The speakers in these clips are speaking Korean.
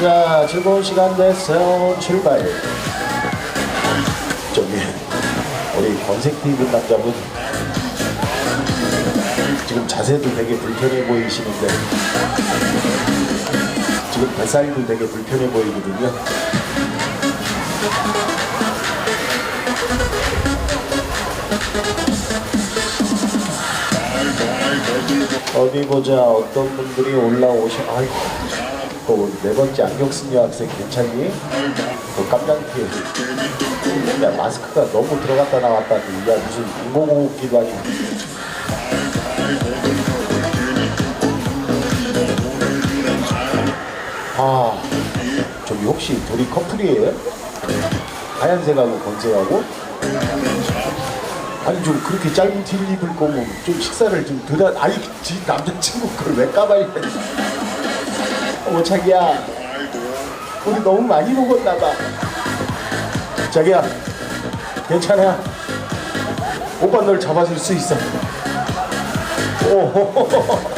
자, 즐거운 시간 됐어요. 출발. 저기, 우리 권색티 입은 남자분. 지금 자세도 되게 불편해 보이시는데. 지금 뱃살도 되게 불편해 보이거든요. 어디 보자. 어떤 분들이 올라오셔. 아이고. 또네 번째 안경 쓴 여학생 괜찮니? 또 깜장피해. 야 마스크가 너무 들어갔다 나왔다. 야 무슨 인공호흡기도 아니고. 아 저기 혹시 둘이 커플이에요? 하얀색하고 건색하고? 아니 좀 그렇게 짧은 티를 입을 거면 좀 식사를 좀 드려 아니 지 남자친구 그걸 왜 까발려 어머 자기야. 우리 너무 많이 먹었나 봐. 자기야 괜찮아. 오빠 널 잡아줄 수 있어? 오.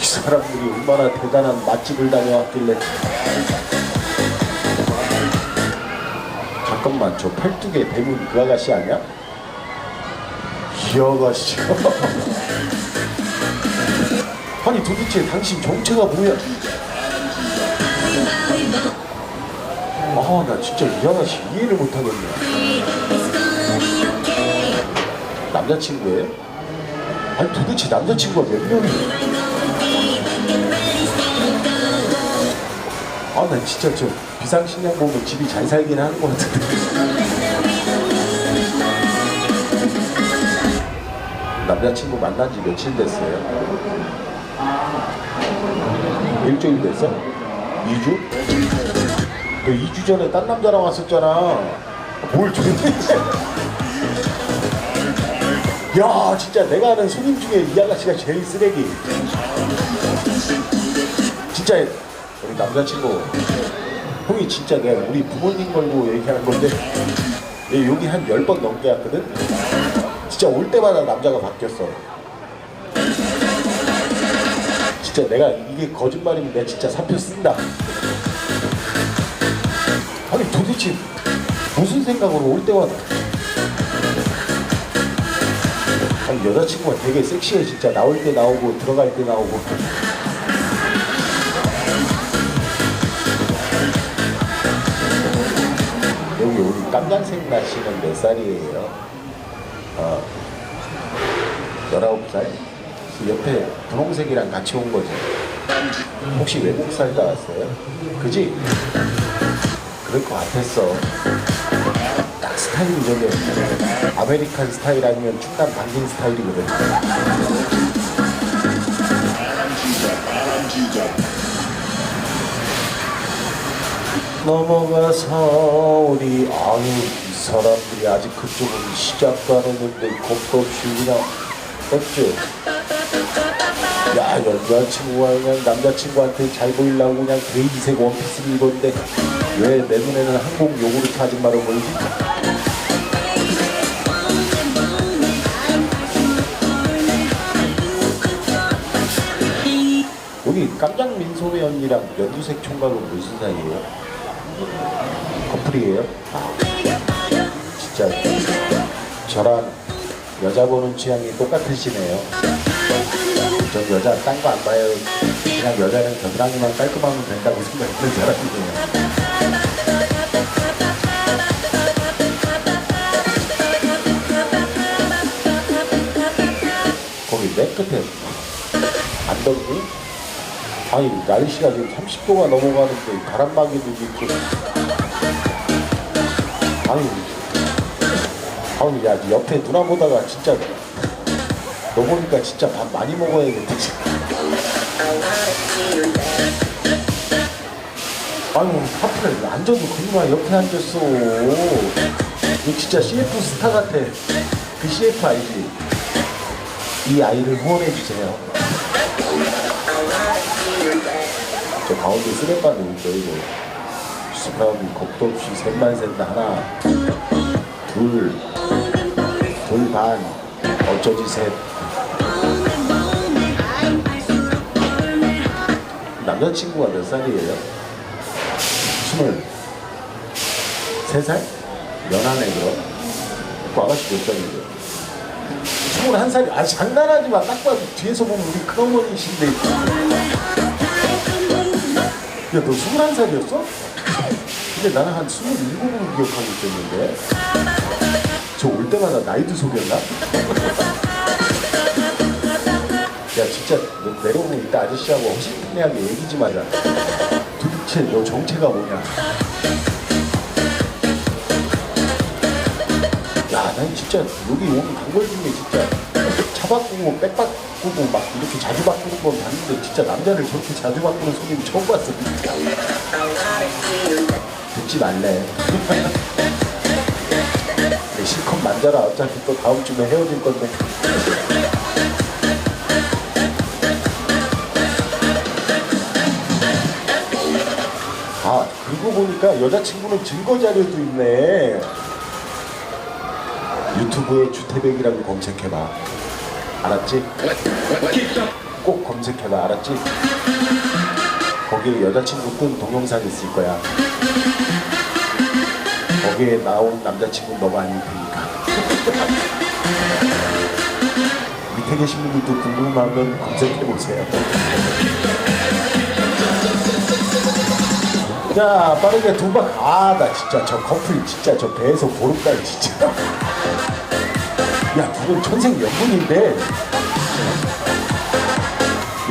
이 사람들이 얼마나 대단한 맛집을 다녀왔길래. 잠깐만 저 팔뚝에 대문 그 아가씨 아니야? 이 아가씨. 아니 도대체 당신 정체가 뭐야? 아 나 진짜 이 아가씨 이해를 못하겠네 남자친구예요? 아니 도대체 남자친구가 몇 명이야? 아나 진짜 저 비상식량 보면 집이 잘 살긴 하는 것 같은데 남자친구 만난 지 며칠 됐어요? 일주일 됐어? 2주? 너 2주 전에 딴 남자랑 왔었잖아. 뭘 좋네. 야, 진짜 내가 아는 손님 중에 이 아가씨가 제일 쓰레기. 진짜 우리 남자친구 형이 진짜 내가 우리 부모님 걸고 얘기하는 건데 얘 여기 한 10번 넘게 왔거든? 진짜 올 때마다 남자가 바뀌었어. 진짜 내가 이게 거짓말이면 내가 진짜 사표 쓴다. 아니 도대체 무슨 생각으로 올 때마다 아니 여자친구가 되게 섹시해 진짜 나올 때 나오고 들어갈 때 나오고 여기 우리 깜냥색 나씨는 몇 살이에요? 어, 19살? 그 옆에 분홍색이랑 같이 온 거지. 혹시 외국 살다 왔어요? 그지? 그럴 것 같았어. 딱 스타일이 저게 아메리칸 스타일 아니면 충남 당진 스타일이거든. 넘어가서 우리 아유 이 사람들이 아직 그쪽은 시작도 안 했는데 겁도 없이 그냥 어째 야 여자친구가 그냥 남자친구한테 잘 보이려고 그냥 베이지색 원피스를 입었는데 왜 내 눈에는 한국 요구르트 아줌마로 보이지? 여기 깜짝 민소매 언니랑 연두색 총각은 무슨 사이예요? 커플이에요? 진짜 저랑 여자 보는 취향이 똑같으시네요. 전 여자 딴 거 안 봐요. 그냥 여자는 겨드랑이만 깔끔하면 된다고 생각하는 사람이에요. 거기 맨 끝에 안 덥니? 아니 날씨가 지금 30도가 넘어가는데 바람막이도 있고 아니 아니 야 옆에 누나 보다가 진짜 너 보니까 진짜 밥 많이 먹어야겠다 아유 하필 앉아도 그누나 옆에 앉았어. 너 진짜 CF 스타 같아. 그 CF 알지? 이 아이를 후원해주세요. 저 가운데 쓰레빠도 있죠 이거. 수감이 겁도 없이 셋만 셋다 하나. 둘 둘 반. 어쩌지 셋 남자친구가 몇 살이에요? 스물 세 살? 연하네 그럼 그 아가씨 몇 살이에요? 스물 한 살이 아 장난하지 마딱 봐도 뒤에서 보면 우리 큰어머니신데 야너 스물 한 살이었어? 근데 나는 한 스물 일곱으로 기억하고 있었는데 저 올 때마다 나이도 속였나? 야 진짜 너 내려오면 이따 아저씨하고 허심탄회하게 얘기 좀 하자 도대체 너 정체가 뭐냐? 야 난 진짜 여기 오기 단걸 중에 진짜 차 바꾸고 백 바꾸고 막 이렇게 자주 바꾸는 건 봤는데 진짜 남자를 저렇게 자주 바꾸는 손님 처음 봤어. 듣지 말래. 내 실컷 만져라. 어차피 또 다음 주에 헤어질 건데 그러고 보니까 여자친구는 증거 자료도 있네. 유튜브에 주태백이라고 검색해봐. 알았지? 꼭 검색해봐. 알았지? 거기에 여자친구 뜬 동영상 있을 거야. 거기에 나온 남자친구 너가 아닐 테니까. 밑에 계신 분들도 궁금하면 검색해보세요 자 빠르게 두 박 아 나 진짜 저 커플 진짜 저 배에서 보름달 진짜. 야 그건 천생 연분인데.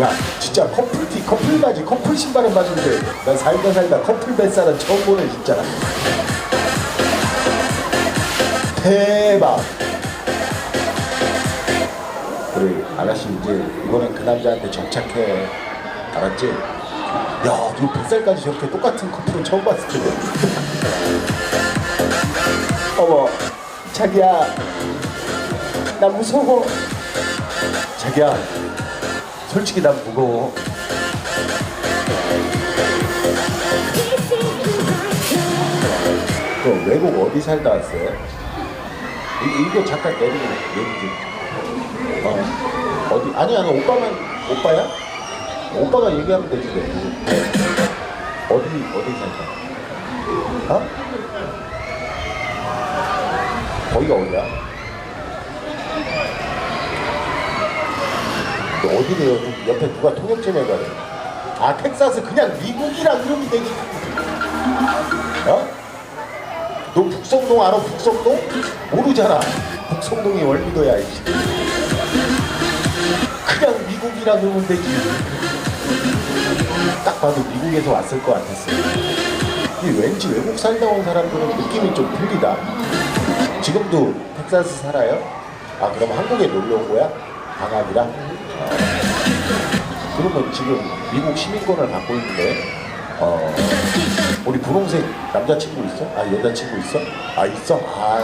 야 진짜 커플티 커플 바지 커플 신발은 봤는데 난 살다 살다 커플 뱃살은 처음 보네 진짜. 대박. 우리 아가씨 이제 이번엔 그 남자한테 정착해. 알았지? 야, 너 뱃살까지 저렇게 똑같은 커플은 처음 봤을 텐데. 어머, 자기야, 나 무서워. 자기야, 솔직히 난 무거워. 너 외국 어디 살다 왔어요? 이, 이거 잠깐 내리고 내리지. 어, 어디? 아니야, 너 오빠만 오빠야? 오빠가 얘기하면 되지 왜? 어디 어디 살까? 어? 거기가 어디야? 너 어디래요? 좀 옆에 누가 통역 좀 해봐요. 아 텍사스 그냥 미국이라 그러면 되지. 어? 너 북성동 알아? 북성동? 모르잖아. 북성동이 월미도야. 이씨. 그냥 미국이라 그러면 되지. 딱 봐도 미국에서 왔을 것 같았어요. 이 왠지 외국 살다 온 사람들은 느낌이 좀 틀리다. 지금도 텍사스 살아요? 아 그럼 한국에 놀러 온 거야? 방학이라? 어. 그러면 지금 미국 시민권을 갖고 있는데 어, 우리 분홍색 남자친구 있어? 아 여자친구 있어? 아 있어? 아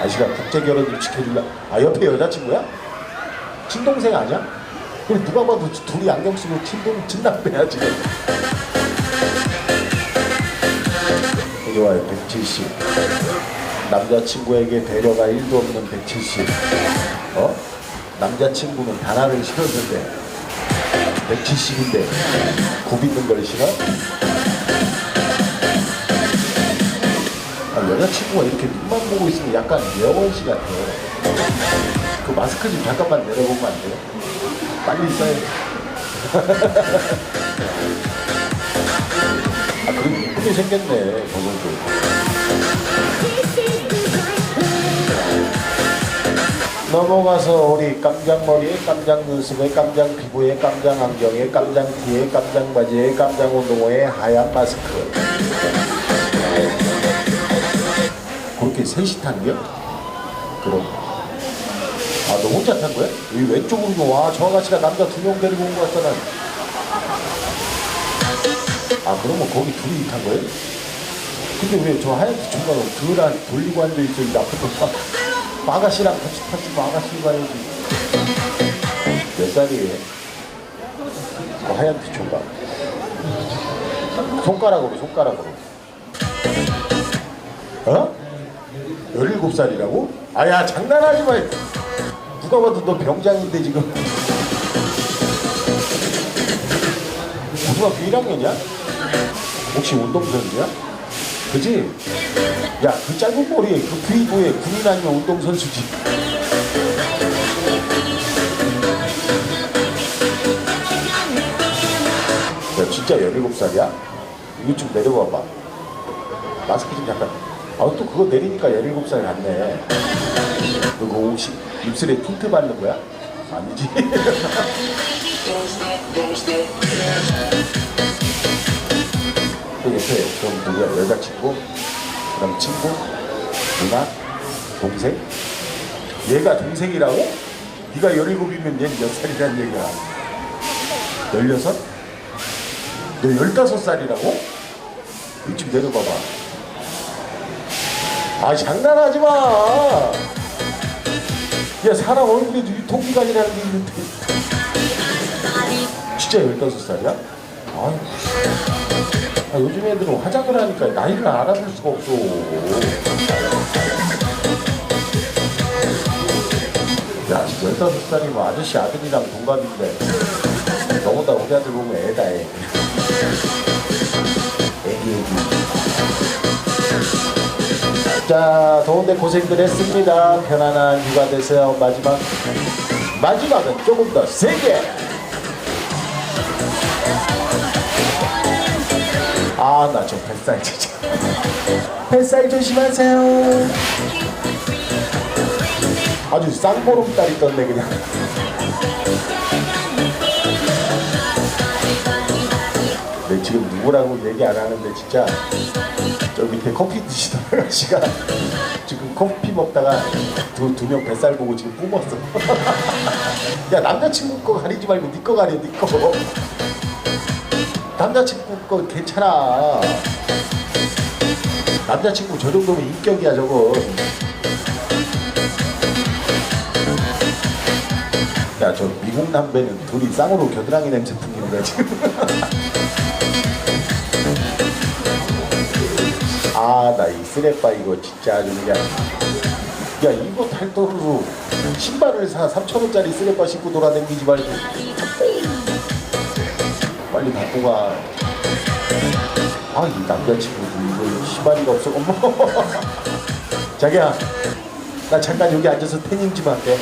아저씨가 국제결혼 입식해줄라 아 옆에 여자친구야? 친동생 아니야? 그럼 누가 봐도 둘이 안경 쓰고 친동 친남매야 지금. 와요 170. 남자친구에게 배려가 1도 없는 170. 어? 남자친구는 단아를 싫었는데 170인데 굽 있는 걸 싫어? 아, 여자친구가 이렇게 눈만 보고 있으면 약간 여원 씨 같아. 그 마스크 좀 잠깐만 내려보면 안 돼요? 빨리 써야 돼. 아, 그럼 이쁘게 생겼네, 버섯도. 넘어가서 우리 깜장머리에 깜장 눈썹에 깜장 피부에 깜장 안경에 깜장 티에 깜장 바지에 깜장 운동화에 하얀 마스크. 그렇게 셋이 탄겨? 그럼. 아, 너 혼자 탄 거야? 이 왼쪽으로 와. 저 아가씨가 남자 두 명 데리고 온 거 같잖아. 아 그러면 거기 둘이 탄 거예요? 근데 왜 저 하얀 중간으로 그랑 돌리고 앉아 있어 이 나쁜 놈 아가씨랑 같이 탔으면 아가씨 가야지 몇 살이에요? 그 하얀 티총각 손가락으로 손가락으로 어? 17살이라고? 아야 장난하지 마 누가 봐도 너 병장인데 지금 고등학교 1학년이야? 혹시 운동선수야? 그지? 야 그 짧은 머리에 그 부위부에 군인 아니면 운동선수지 야 진짜 17살이야? 이거 좀 내려봐봐 마스크 좀 약간 아또 그거 내리니까 17살 같네 너 그거 혹시 입술에 틴트 바르는 거야? 아니지 그 옆에 그럼 누구야 여자친구 그다음 친구 누나 동생 얘가 동생이라고? 네가 17이면 얘는 몇 살이란 얘기야 16? 너 15살이라고? 이쯤 내려봐봐 아 장난하지 마. 야 사람 얼굴에도 유통기간이라는 게 있는데. 진짜 15살이야? 아유. 아, 요즘 애들은 화장을 하니까 나이를 알아볼 수가 없어. 야 15살이면 아저씨 아들이랑 동갑인데. 너보다 우리 아들 보면 애다 애. 애기 애기 자, 더운데 고생들 했습니다. 편안한 휴가 되세요. 마지막. 마지막은 조금 더 세게. 아, 나 좀 뱃살 진짜. 뱃살 조심하세요. 아주 쌍보름달이 떴네, 그냥. 네, 지금 누구라고 얘기 안 하는데 진짜 저 밑에 커피 드시던 아가씨가 지금 커피 먹다가 두 두 명 뱃살 보고 지금 뿜었어. 야 남자친구 거 가리지 말고 네 거 가려 네 거. 남자친구 거 괜찮아. 남자친구 저 정도면 인격이야 저거. 야 저 미국 남배는 둘이 쌍으로 겨드랑이 냄새 풍기는 거야 지금. 아, 나 이 쓰레빠 이거 진짜 아주 그냥. 야, 이거 탈도로 신발을 사 3천원짜리 쓰레빠 신고 돌아다니지 말고. 빨리 갖고 가. 아, 이 남자친구도 이거 신발이가 없어. 어머. 자기야, 나 잠깐 여기 앉아서 태닝 좀 할게.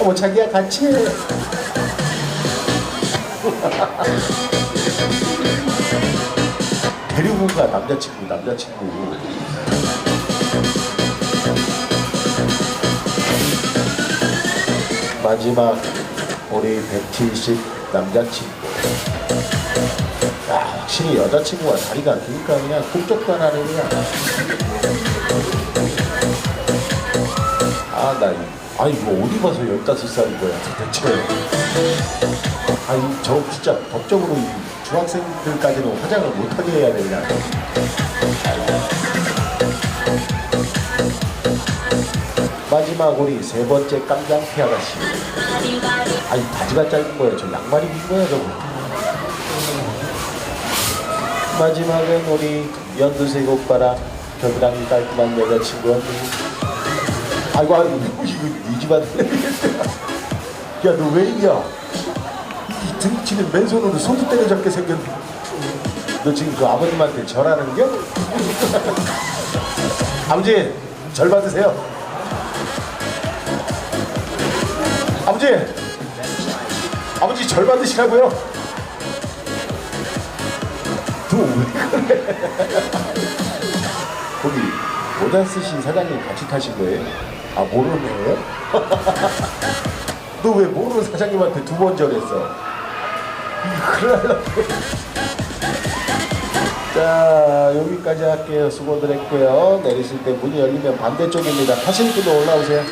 어머, 자기야, 같이 해. 데리고 가 남자친구 남자친구. 마지막 우리 170 남자친구. 야 확실히 여자친구가 다리가 기니까 그냥 꿈쩍도 안 하네 그냥. 아나 아 이거 어디 봐서 15살인 거야 도대체. 아니 저 진짜 법적으로 이 중학생들까지는 화장을 못하게 해야 되냐. 마지막 우리 세 번째 깜장피 아가씨. 아니 바지가 짧은 거야 저 양말이 긴 거야 저거. 마지막은 우리 연두색 오빠랑 겨드랑이 깔끔한 여자친구 언니 아이고 아이고 이거 네 집안 야너 왜 이냐 이 등치는 맨손으로 손도 때려잡게 생겼네. 너 지금 그 아버님한테 절하는 겨? 아버지, 절 받으세요. 아버지, 아버지 절 받으시라고요. 너왜 그래? 거기 모자 쓰신 사장님 같이 타신 거예요? 아 모르는 거예요? 너 왜 모르는 사장님한테 두 번 절했어? 자, 여기까지 할게요. 수고들 했고요. 내리실 때 문이 열리면 반대쪽입니다. 타실 분도 올라오세요.